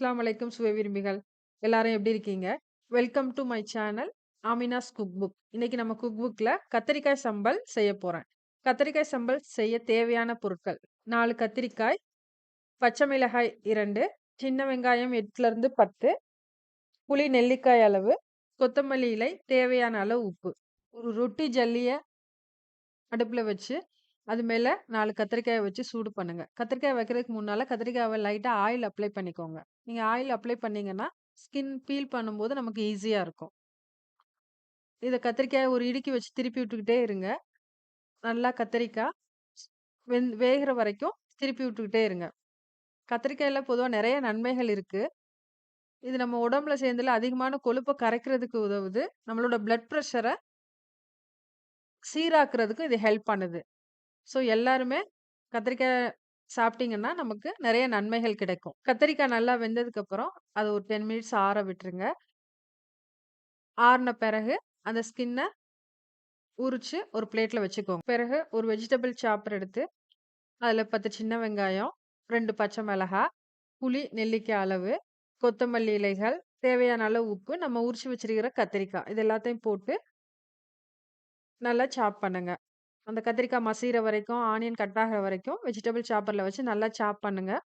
அஸ்லாம் அலைக்கும் சுவை விரும்பிகள். எல்லாரும் எப்படி இருக்கீங்க? Welcome to my channel Amina's cook book. இன்னைக்கு நம்ம குக் புக்ல கத்திரிக்காய் சம்பல் செய்ய போறேன். கத்தரிக்காய் சம்பல் செய்ய தேவையான பொருட்கள் நாலு கத்திரிக்காய், பச்சை மிளகாய் இரண்டு சின்ன வெங்காயம் 8லிருந்து 10, புளி நெல்லிக்காய் அளவு, கொத்தமல்லி இலை, தேவையான அளவு உப்பு. ஒரு ரொட்டி ஜல்லிய அடுப்புல வச்சு, அது மேலே நாலு கத்திரிக்காயை வச்சு சூடு பண்ணுங்கள் கத்திரிக்காய் வைக்கிறதுக்கு முன்னால் கத்திரிக்காயை லைட்டாக ஆயில் அப்ளை பண்ணிக்கோங்க. நீங்கள் ஆயில் அப்ளை பண்ணிங்கன்னா ஸ்கின் பீல் பண்ணும்போது நமக்கு ஈஸியாக இருக்கும். இதை கத்திரிக்காயை ஒரு இடுக்கி வச்சு திருப்பி விட்டுக்கிட்டே இருங்க. நல்லா கத்திரிக்காய் வெந் வேகிற வரைக்கும் திருப்பி விட்டுக்கிட்டே இருங்க. கத்திரிக்காயில் பொதுவாக நிறைய நன்மைகள் இருக்குது இது நம்ம உடம்புல சேர்ந்துல அதிகமான கொழுப்பை கரைக்கிறதுக்கு உதவுது. நம்மளோட பிளட் ப்ரெஷரை சீராக்குறதுக்கு இது ஹெல்ப் பண்ணுது. ஸோ எல்லாருமே கத்திரிக்காய் சாப்பிட்டீங்கன்னா, நமக்கு நெறைய நன்மைகள் கிடைக்கும். கத்திரிக்காய் நல்லா வெந்ததுக்கப்புறம், அதை ஒரு 10 மினிட்ஸ் ஆற விட்டுருங்க. ஆறுன பிறகு அந்த ஸ்கின்ன உரிச்சு ஒரு பிளேட்ல வச்சுக்கோங்க. பிறகு ஒரு வெஜிடபிள் சாப்பர் எடுத்து, அதுல 10 சின்ன வெங்காயம், 2 பச்சை மிளகா புளி நெல்லிக்காய் அளவு, கொத்தமல்லி இலைகள், தேவையான அளவு உப்பு, நம்ம உரிச்சு வச்சிருக்கிற கத்திரிக்காய். இது எல்லாத்தையும் போட்டு நல்லா சாப் பண்ணுங்க. அந்த கத்திரிக்காய் மசியிற வரைக்கும், ஆனியன் கட் ஆகிற வரைக்கும் வெஜிடபிள் சாப்பரில் வச்சு நல்லா சாப் பண்ணுங்கள்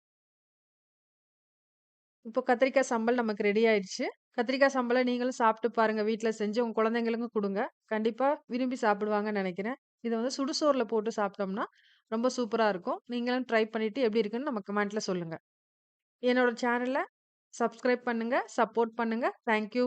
இப்போ கத்திரிக்காய் சம்பல் நமக்கு ரெடி ஆயிடுச்சு. கத்திரிக்காய் சம்பளை நீங்களும் சாப்பிட்டு பாருங்கள் வீட்டில் செஞ்சு உங்கள் குழந்தைங்களுக்கும் கொடுங்க கண்டிப்பாக விரும்பி சாப்பிடுவாங்கன்னு நினைக்கிறேன் இதை வந்து சுடுசோரில் போட்டு சாப்பிட்டோம்னா, ரொம்ப சூப்பராக இருக்கும். நீங்களும் ட்ரை பண்ணிவிட்டு எப்படி இருக்குன்னு நம்ம கமெண்ட்டில் சொல்லுங்கள் என்னோட சேனலை சப்ஸ்கிரைப் பண்ணுங்கள் சப்போர்ட் பண்ணுங்கள் தேங்க் யூ.